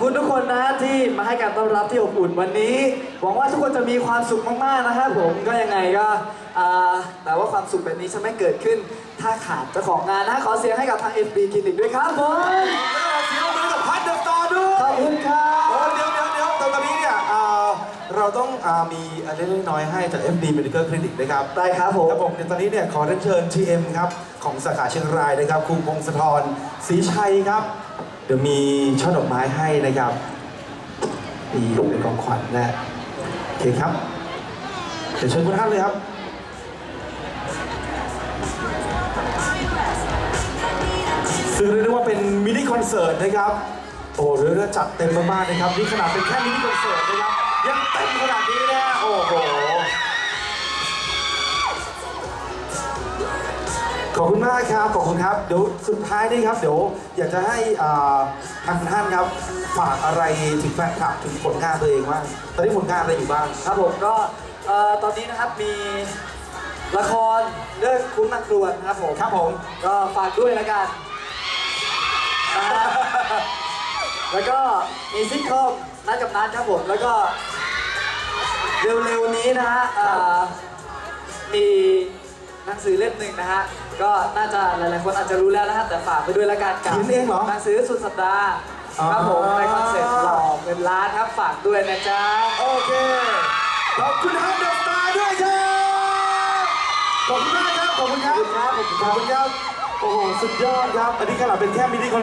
คุณทุกคนนะที่มาให้การต้อนรับที่อบอุ่นวันนี้ หวังว่าทุกคนจะมีความสุขมากๆนะครับผมก็ยังไงก็อ่าแต่ว่าความสุขแบบนี้จะไม่เกิดขึ้น ถ้าขาดเจ้าของงานนะขอเสียงให้กับทาง FB คลินิกด้วยครับผมเสียงมือกับพัดเดอะสตาร์ด้วขอบยคุณครับ โอ้เดี๋ยวเดี๋ยวเดี๋ยวแต่ตอนนี้เนี่ยอ่าเราต้องอ่ามีอะไรเล็กๆน้อยๆให้จาก FD Medical Clinic นะครับ ได้ครับผม ครับผมเดี๋ยวตอนนี้เนี่ยขอเรียนเชิญ TM ครับ ของสาขาเชียงรายนะครับคุณพงศธรศรีชัยครับเดี๋ยวมีช่อดอกไม้ให้นะครับมีเป็นของขวัญนะโอเคครับ เดี๋ยวเชิญคุณท่านเลยครับซึ่งเรียกได้ว่าเป็นมินิคอนเสิร์ตนะครับ โอ้เรียกได้ว่าจัดเต็มมากๆนะครับ นี่ขนาดเป็นแค่มินิคอนเสิร์ตนะครับ ยังเต็มขนาดนี้นะโอ้โห ขอบคุณมากครับ ขอบคุณครับ เดี๋ยวสุดท้ายนี่ครับ เดี๋ยวอยากจะให้อ่าทางท่านครับ ฝากอะไรถึงแฟนคลับถึงผลงานตัวเองบ้างตอนนี้ผลงานอะไรอยู่บ้าง ครับผมก็เอ่อตอนนี้นะครับมีละครเรื่องคุ้นนักครวนครับผมครับผม ก็ฝากด้วยแล้วกันนะฮะแล้วก็มีซิทคอมนัดกับนัดครับผมแล้วก็เร็วๆนี้นะฮะเอ่อมี หนังสือเล่มหนึ่งนะฮะ ก็น่าจะหลายๆคนอาจจะรู้แล้วนะฮะ แต่ฝากไปด้วยแล้วกันกับเขียนเองเหรอหนังสือสุดสัปดาห์ครับผมอ๋อในคอนเซ็ปต์หล่อเงินล้านครับฝากด้วยนะจ๊ะ โอเคขอบคุณฮันเดอะสตาร์ด้วยครับขอบคุณมากครับ ขอบคุณครับ ขอบคุณครับ ขอบคุณครับ โอ้โห สุดยอดครับ อันนี้ขนาดเป็นแค่มินิคอน